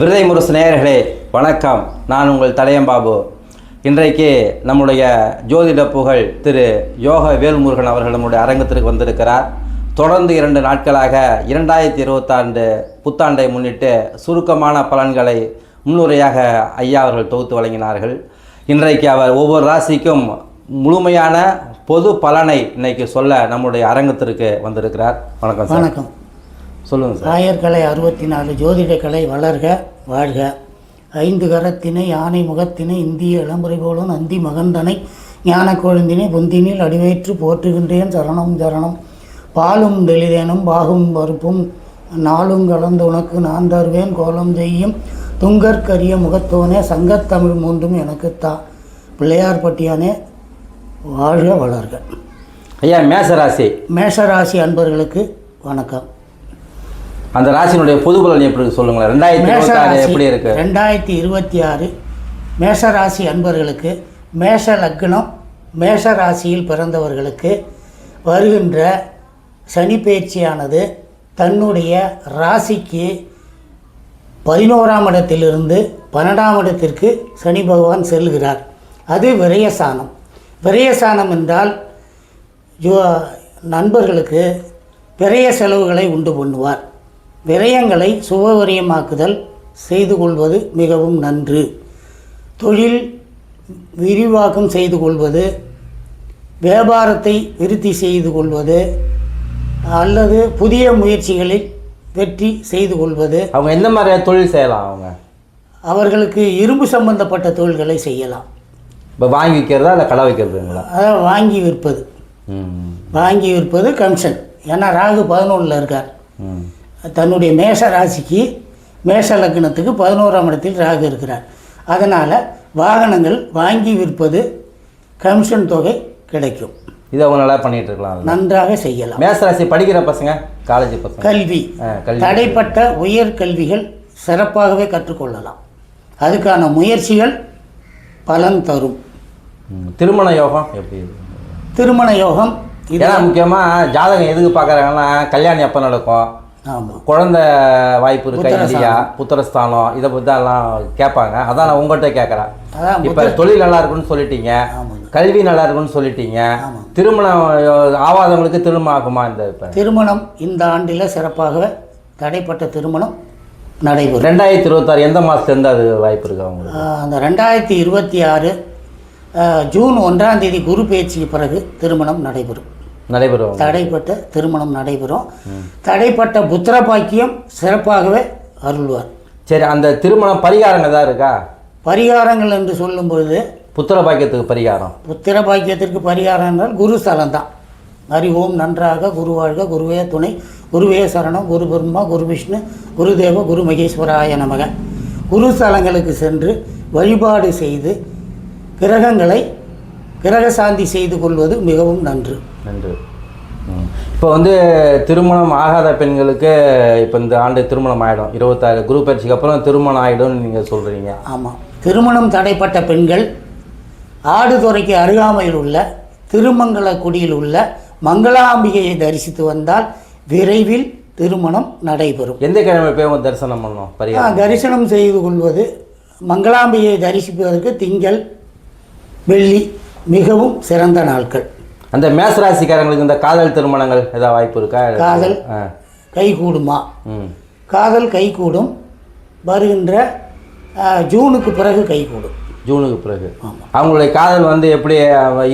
விருதை முரசு நேயர்களே வணக்கம். நான் உங்கள் தலையம்பாபு இன்றைக்கு நம்முடைய ஜோதிட புகழ் திரு யோக வேல்முருகன் அவர்கள் நம்முடைய அரங்கத்திற்கு வந்திருக்கிறார். தொடர்ந்து இரண்டு நாட்களாக இரண்டாயிரத்தி இருபத்தாண்டு புத்தாண்டை முன்னிட்டு சுருக்கமான பலன்களை முன்னுரையாக ஐயா அவர்கள் தொகுத்து வழங்கினார்கள். இன்றைக்கு அவர் ஒவ்வொரு ராசிக்கும் முழுமையான பொது பலனை இன்னைக்கு சொல்ல நம்முடைய அரங்கத்திற்கு வந்திருக்கிறார். வணக்கம் வணக்கம். சொல்லுங்கள் சார். ஆயர்கலை அறுபத்தி நாலு ஜோதிட கலை வளர்க. வாழ்க. ஐந்து கரத்தினை யானை முகத்தினை இந்திய இளம்புரை போலும் நந்தி மகந்தனை ஞான கொழுந்தினை பொந்தினில் அடிவயிற்று போற்றுகின்றேன் சரணம் சரணம். பாலும் தெளிதேனும் பாகும் பருப்பும் நாளும் கலந்து உனக்கு நான் தருவேன் கோலம் செய்யும். துங்கற்கரிய முகத்தோனே சங்கத்தமிழ் மூன்றும் எனக்குத்தா பிள்ளையார் பட்டியானே வாழ்க வளர்க. ஐயா மேசராசி. மேஷராசி அன்பர்களுக்கு வணக்கம். அந்த ராசியினுடைய பொது பலன் எப்படி இருக்கு சொல்லுங்களேன். ரெண்டாயிரத்தி இருபத்தாறு எப்படி இருக்கு? ரெண்டாயிரத்தி இருபத்தி ஆறு மேஷராசி அன்பர்களுக்கு மேஷ லக்னம் மேஷ ராசியில் பிறந்தவர்களுக்கு வருகின்ற சனி பயிற்சியானது தன்னுடைய ராசிக்கு பதினோராம் இடத்திலிருந்து பன்னெண்டாம் இடத்திற்கு சனி பகவான் செல்கிறார். அது விரயசானம். விரயசானம் என்றால் ஜோ நண்பர்களுக்கு விரய செலவுகளை உண்டு பண்ணுவார். விரயங்களை சுபவிரயமாக்குதல் செய்து கொள்வது மிகவும் நன்று. தொழில் விரிவாக்கம் செய்து கொள்வது வியாபாரத்தை விருத்தி செய்து கொள்வது அல்லது புதிய முயற்சிகளில் வெற்றி செய்து கொள்வது. அவங்க எந்த மாதிரியான தொழில் செய்யலாம் அவங்க? அவர்களுக்கு இரும்பு சம்பந்தப்பட்ட தொழில்களை செய்யலாம். இப்போ வாங்கி விற்கிறதா இல்லை கடை வைக்கிறதுங்களா? அதாவது வாங்கி விற்பது. வாங்கி விற்பது கமிஷன். ஏன்னா ராகு பதினொன்றில் இருக்கார். ம். தன்னுடைய மேஷ ராசிக்கு மேஷ லக்னத்துக்கு பதினோராம் இடத்தில் ராகு இருக்கிறார். அதனால் வாகனங்கள் வாங்கி விற்பது கமிஷன் தொகை கிடைக்கும். இது அவங்க நல்லா பண்ணிட்டு இருக்கலாம் நன்றாக செய்யலாம். மேசராசி படிக்கிற பசங்க காலேஜ் பசங்க. கல்வி. தடைப்பட்ட உயர் கல்விகள் சிறப்பாகவே கற்றுக்கொள்ளலாம். அதுக்கான முயற்சிகள் பலன் தரும். திருமண யோகம் எப்படி? திருமண யோகம் இது ஏன்னா முக்கியமாக ஜாதகம் எதுக்கு பார்க்குறாங்கன்னா கல்யாணம் எப்போ நடக்கும். குழந்தை வாய்ப்பு இருக்கா இல்லையா? புத்திரஸ்தானம் இதை பற்றி எல்லாம் கேட்பாங்க. அதான் நான் உங்கள்கிட்ட கேட்குறேன். இப்போ தொழில் நல்லா இருக்குன்னு சொல்லிட்டீங்க. கல்வி நல்லா இருக்குன்னு சொல்லிட்டீங்க. ஆமாம். திருமணம் ஆவாதவங்களுக்கு திருமணம் ஆகுமா இந்த இப்போ? திருமணம் இந்த ஆண்டில் சிறப்பாக தடைப்பட்ட திருமணம் நடைபெறும். ரெண்டாயிரத்தி இருபத்தாறு எந்த மாதத்துலேருந்து அது வாய்ப்பு இருக்கு அவங்களுக்கு அந்த ரெண்டாயிரத்தி இருபத்தி ஆறு ஜூன் ஒன்றாம் தேதி குரு பயிற்சிக்கு பிறகு திருமணம் நடைபெறும். நடைபெறும். தடைப்பட்ட திருமணம் நடைபெறும். தடைப்பட்ட புத்திர பாக்கியம் சிறப்பாகவே அருள்வார். சரி அந்த திருமணம் பரிகாரங்கள் தான் இருக்கா? பரிகாரங்கள் என்று சொல்லும் பொழுது புத்திர பாக்கியத்துக்கு பரிகாரம். புத்திர பாக்கியத்திற்கு பரிகாரம் என்றால் குரு ஸ்தலம் தான். ஹரி ஓம் நன்றாக குரு வாழ்க குருவே துணை குருவே சரணம் குரு பிரம்மா குரு விஷ்ணு குருதேவ குரு மகேஸ்வராய நமக. குரு ஸ்தலங்களுக்கு சென்று வழிபாடு செய்து கிரகங்களை கிரக சாந்தி செய்து கொள்வது மிகவும் நன்று. நன்று. இப்போ வந்து திருமணம் ஆகாத பெண்களுக்கு இப்போ இந்த ஆண்டு திருமணம் ஆகிடும் இருபத்தாறு குரு பயிற்சிக்கு அப்புறம் திருமணம் ஆகிடும்னு நீங்கள் சொல்கிறீங்க ஆமாம் திருமணம் தடைப்பட்ட பெண்கள் ஆடுதுறைக்கு அருகாமையில் உள்ள திருமங்கலக்குடியில் உள்ள மங்களாம்பிகையை தரிசித்து வந்தால் விரைவில் திருமணம் நடைபெறும். எந்த கிழமை போய் தரிசனம் பண்ணணும்? தரிசனம் செய்து கொள்வது மங்களாம்பிகையை தரிசிப்பதற்கு திங்கள் வெள்ளி மிகவும் சிறந்த நாட்கள். அந்த மேசராசிக்காரங்களுக்கு இந்த காதல் திருமணங்கள் ஏதாவது வாய்ப்பு இருக்கா? காதல் ஆ. கைகூடுமா? ம். காதல் கைகூடும். வருகின்ற ஆ, ஜூனுக்கு பிறகு கைகூடும். ஜூனுக்கு பிறகு. அவங்களுடைய காதல் வந்து எப்படி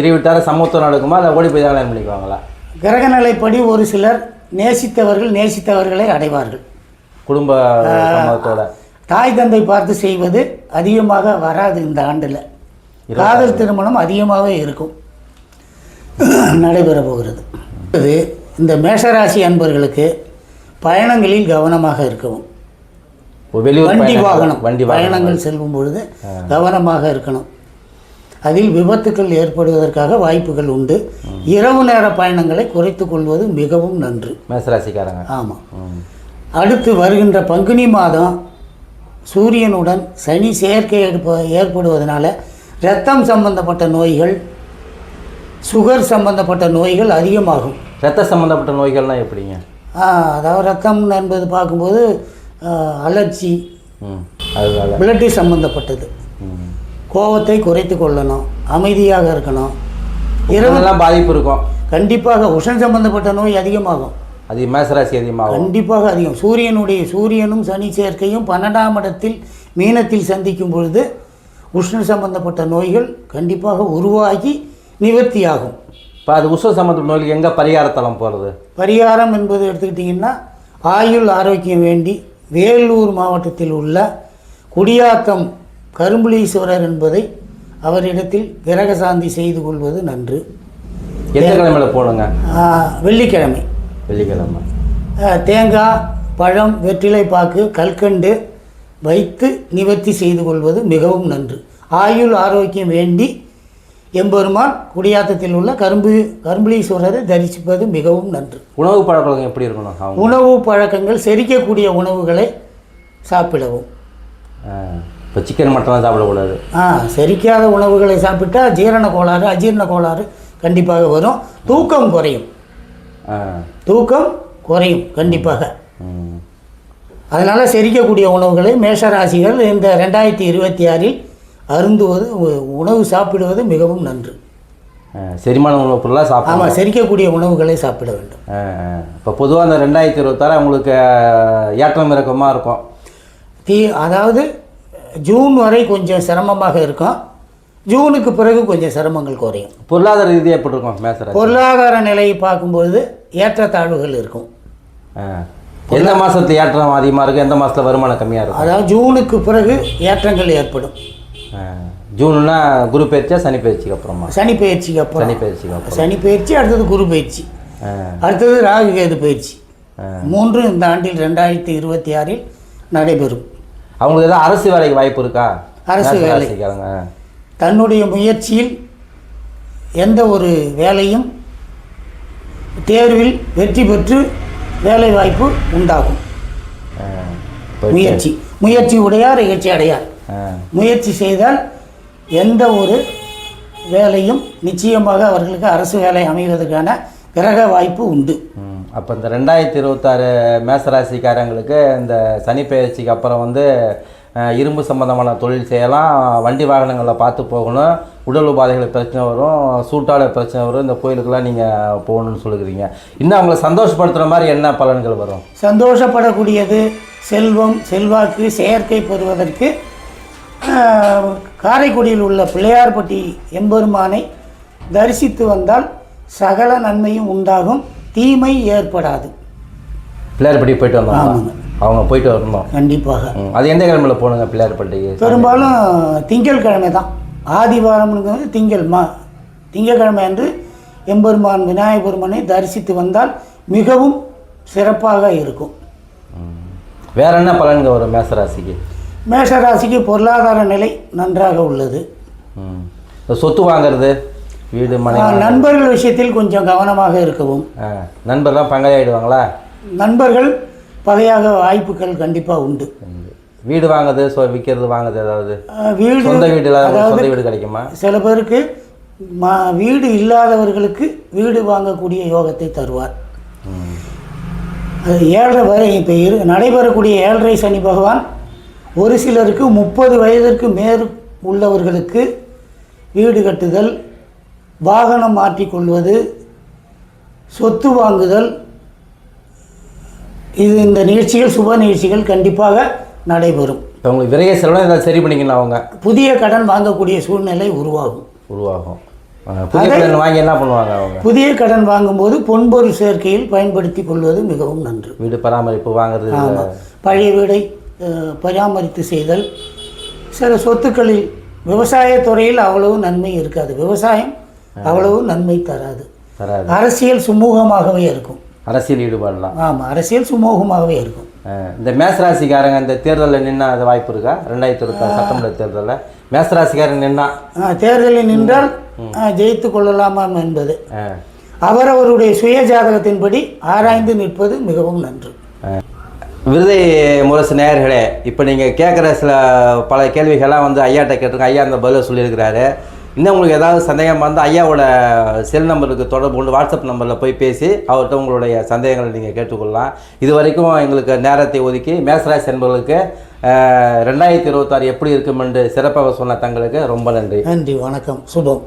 இருவிட்டார சமத்துவம் நடக்குமா? இல்லை ஓடி போய் தான் கல்யாணம் பண்ணிக்குவாங்களா? கிரகநிலைப்படி ஒரு சிலர் நேசித்தவர்கள் நேசித்தவர்களை அடைவார்கள். குடும்ப தாய் தந்தை பார்த்து செய்வது அதிகமாக வராது இந்த ஆண்டில். காதல் திருமணம் அதிகமாகவே இருக்கும். நடைபெற போகிறது இது இந்த மேஷராசி அன்பர்களுக்கு பயணங்களில் கவனமாக இருக்கவும். வண்டி வாகனம் வண்டி பயணங்கள் செல்லும் பொழுது கவனமாக இருக்கணும். அதில் விபத்துக்கள் ஏற்படுவதற்காக வாய்ப்புகள் உண்டு. இரவு நேர பயணங்களை குறைத்துக் கொள்வது மிகவும் நன்று. மேசராசிக்காரங்க ஆமாம் அடுத்து வருகின்ற பங்குனி மாதம் சூரியனுடன் சனி சேர்க்கை ஏற்ப ஏற்படுவதனால இரத்தம் சம்பந்தப்பட்ட நோய்கள் சுகர் சம்பந்தப்பட்ட நோய்கள் அதிகமாகும். ரத்த சம்மந்தப்பட்ட நோய்கள்லாம் எப்படிங்க? அதாவது ரத்தம் என்பது பார்க்கும்போது அலர்ஜி பிளட்டு சம்பந்தப்பட்டது. ம். கோபத்தை குறைத்து கொள்ளணும் அமைதியாக இருக்கணும். இரவு இதெல்லாம் பாதிப்பு இருக்கும். கண்டிப்பாக உஷன் சம்பந்தப்பட்ட நோய் அதிகமாகும். அது மேசராசி அதிகமாகும். கண்டிப்பாக அதிகம். சூரியனுடைய சூரியனும் சனி சேர்க்கையும் பன்னெண்டாம் இடத்தில் மீனத்தில் சந்திக்கும் பொழுது உஷ்ண சம்பந்தப்பட்ட நோய்கள் கண்டிப்பாக உருவாகி நிவர்த்தியாகும். இப்போ அது உஷ்ண சம்பந்த நோய்க்கு எங்கே பரிகாரத்தலம் போகிறது பரிகாரம் என்பது எடுத்துக்கிட்டிங்கன்னா ஆயுள் ஆரோக்கியம் வேண்டி வேலூர் மாவட்டத்தில் உள்ள குடியாத்தம் கரும்புலீஸ்வரர் என்பதை அவரிடத்தில் கிரக சாந்தி செய்து கொள்வது நன்று. எந்த கிழமையில போகணுங்க ஆ, வெள்ளிக்கிழமை. வெள்ளிக்கிழமை. தேங்காய் பழம் வெற்றிலை பாக்கு கல்கண்டு வைத்து நிவர்த்தி செய்து கொள்வது மிகவும் நன்று. ஆயுள் ஆரோக்கியம் வேண்டி எம்பெருமான் குடியாத்தத்தில் உள்ள கரும்பு கரும்புலீஸ்வரரை தரிசிப்பது மிகவும் நன்று. உணவு பழக்கம் எப்படி இருக்கணும் உணவு பழக்கங்கள் செரிக்கக்கூடிய உணவுகளை சாப்பிடவும். இப்போ சிக்கன் மட்டன்லாம் சாப்பிடக்கூடாது. ஆ செரிக்காத உணவுகளை சாப்பிட்டா ஜீரண கோளாறு அஜீரண கோளாறு கண்டிப்பாக வரும். தூக்கம் குறையும். தூக்கம் குறையும் கண்டிப்பாக. அதனால் செரிக்கக்கூடிய உணவுகளை மேஷராசிகள் இந்த ரெண்டாயிரத்தி இருபத்தி ஆறில் அருந்துவது உணவு சாப்பிடுவது மிகவும் நன்று. செரிமான உணவுப் பொருளாக சாப்பிடணும். ஆமாம் செரிக்கக்கூடிய உணவுகளை சாப்பிட வேண்டும். இப்போ பொதுவாக அந்த ரெண்டாயிரத்தி இருபத்தாறு உங்களுக்கு ஏற்றம் இறக்கமாக இருக்கும். தீ அதாவது ஜூன் வரை கொஞ்சம் சிரமமாக இருக்கும். ஜூனுக்கு பிறகு கொஞ்சம் சிரமங்கள் குறையும். பொருளாதார ரீதியாக எப்படி இருக்கும் பொருளாதார நிலையை பார்க்கும்பொழுது ஏற்றத்தாழ்வுகள் இருக்கும். எந்த மாதத்துல ஏற்றம் அதிகமாக இருக்கும் எந்த மாதத்தில் வருமானம் கம்மியாக இருக்கும்? அதாவது ஜூனுக்கு பிறகு ஏற்றங்கள் ஏற்படும். ஜூன்னா குரு பயிற்சியா சனி பயிற்சிக்கு அப்புறமா? சனி பயிற்சிக்கு அப்புறம். சனி பயிற்சிக்கு அப்புறம். சனி பயிற்சி அடுத்தது குரு பயிற்சி. அடுத்தது ராகு கேது பயிற்சி. மூன்று இந்த ஆண்டில் ரெண்டாயிரத்தி இருபத்தி ஆறில் நடைபெறும். அவங்களுக்கு ஏதாவது அரசு வேலைக்கு வாய்ப்பு இருக்கா? அரசு வேலை. மேசராசிக்காரங்க தன்னுடைய முயற்சியில் எந்த ஒரு வேலையும் தேர்வில் வெற்றி பெற்று வேலை வாய்ப்பு உண்டாகும் முயற்சி. முயற்சி உடையார் இகழ்ச்சி அடையார். முயற்சி செய்தால் எந்த ஒரு வேலையும் நிச்சயமாக அவர்களுக்கு அரசு வேலை அமைவதற்கான கிரக வாய்ப்பு உண்டு. அப்போ இந்த ரெண்டாயிரத்தி இருபத்தாறு மேசராசிக்காரங்களுக்கு இந்த சனி பயிற்சிக்கு அப்புறம் வந்து இரும்பு சம்பந்தமான தொழில் செய்யலாம் வண்டி வாகனங்களை பார்த்து போகணும் உடல் உபாதைகள் பிரச்சனை வரும் சூட்டாட பிரச்சனை வரும் இந்த கோயிலுக்கெல்லாம் நீங்கள் போகணும்னு சொல்லுகிறீங்க இன்னும் அவங்களை சந்தோஷப்படுத்துகிற மாதிரி என்ன பலன்கள் வரும் சந்தோஷப்படக்கூடியது செல்வம் செல்வாக்கு செயற்கை பெறுவதற்கு காரைக்குடியில் உள்ள பிள்ளையார்பட்டி எம்பெருமானை தரிசித்து வந்தால் சகல நன்மையும் உண்டாகும் தீமை ஏற்படாது. பிள்ளையார்பட்டி போயிட்டு வந்தோம்? ஆமாங்க. அவங்க போயிட்டு வரணும்? கண்டிப்பாக. அது எந்த கிழமையில் போகணுங்க பிள்ளையார்பட்டிக்கு பெரும்பாலும் திங்கட்கிழமை தான். ஆதிவாரம்ங்கிறது திங்கள் மா திங்கட்கிழமை அன்று எம்பெருமான் விநாயகப் பெருமானை தரிசித்து வந்தால் மிகவும் சிறப்பாக இருக்கும். வேற என்ன பலன்கள் வரும் மேசராசிக்கு? மேஷராசிக்கு பொருளாதார நிலை நன்றாக உள்ளது. சொத்து வாங்குறது வீடு மனை நண்பர்கள் விஷயத்தில் கொஞ்சம் கவனமாக இருக்கவும். நண்பர்லாம் பங்காளியாயிடுவாங்களா? நண்பர்கள் பகையாக வாய்ப்புகள் கண்டிப்பாக உண்டு. வீடு வாங்குறது சொ விற்கிறது வாங்குறது ஏதாவது? வீடு சொந்த வீடு சொந்த வீடு கிடைக்குமா? சில பேருக்கு மா வீடு இல்லாதவர்களுக்கு வீடு வாங்கக்கூடிய யோகத்தை தருவார். அது ஏழரை வரை இப்போ இரு நடைபெறக்கூடிய ஏழரை சனி பகவான் ஒரு சிலருக்கு முப்பது வயதிற்கு மேல் உள்ளவர்களுக்கு வீடு கட்டுதல் வாகனம் மாற்றிக்கொள்வது சொத்து வாங்குதல் இது இந்த நிகழ்ச்சிகள் சுப நிகழ்ச்சிகள் கண்டிப்பாக நடைபெறும். இப்போ உங்களுக்கு விரைய செலவு ஏதாவது சரி பண்ணிக்கணும் அவங்க? புதிய கடன் வாங்கக்கூடிய சூழ்நிலை உருவாகும். உருவாகும். புதிய கடன் வாங்கி என்ன பண்ணுவாங்க அவங்க? புதிய கடன் வாங்கும்போது பொன்பொருள் சேர்க்கையில் பயன்படுத்தி கொள்வது மிகவும் நன்று. வீடு பராமரிப்பு வாங்குறது பழைய வீடை பராமரித்து செய்தல். சில சொத்துக்களில் விவசாயத் துறையில் அவ்வளவு நன்மை இருக்காது. விவசாயம் அவ்வளவு நன்மை தராது. அரசியல் சுமூகமாகவே இருக்கும். அரசியல் ஈடுபாடலாம் ஆமாம் அரசியல் சுமூகமாகவே இருக்கும். இந்த மேசராசிக்காரங்க இந்த தேர்தலில் நின்னா அது வாய்ப்பு இருக்கா? ரெண்டாயிரத்தி இருபத்தாறு சட்டமன்ற தேர்தலில் மேசராசிக்காரன் நின்னா? தேர்தலில் நின்றால் ஜெயித்து கொள்ளலாமாம் என்பது. அவரவருடைய சுய ஜாதகத்தின்படி ஆராய்ந்து நிற்பது மிகவும் நன்று. விருதை முரசு நேயர்களே இப்போ நீங்கள் கேட்குற சில பல கேள்விகள்லாம் வந்து ஐயாட்ட கேட்டிருக்கோம் ஐயா அந்த பதிலை சொல்லியிருக்கிறாரு. இன்னும் உங்களுக்கு ஏதாவது சந்தேகம் வந்து ஐயாவோட செல் நம்பருக்கு தொடர்பு கொண்டு வாட்ஸ்அப் நம்பரில் போய் பேசி அவர்கிட்ட உங்களுடைய சந்தேகங்களை நீங்கள் கேட்டுக்கொள்ளலாம். இது வரைக்கும் எங்களுக்கு நேரத்தை ஒதுக்கி மேசராசி என்பவர்களுக்கு ரெண்டாயிரத்தி இருபத்தாறு எப்படி இருக்கும் என்று சிறப்பாக சொன்ன தங்களுக்கு ரொம்ப நன்றி. நன்றி வணக்கம். சுபம்.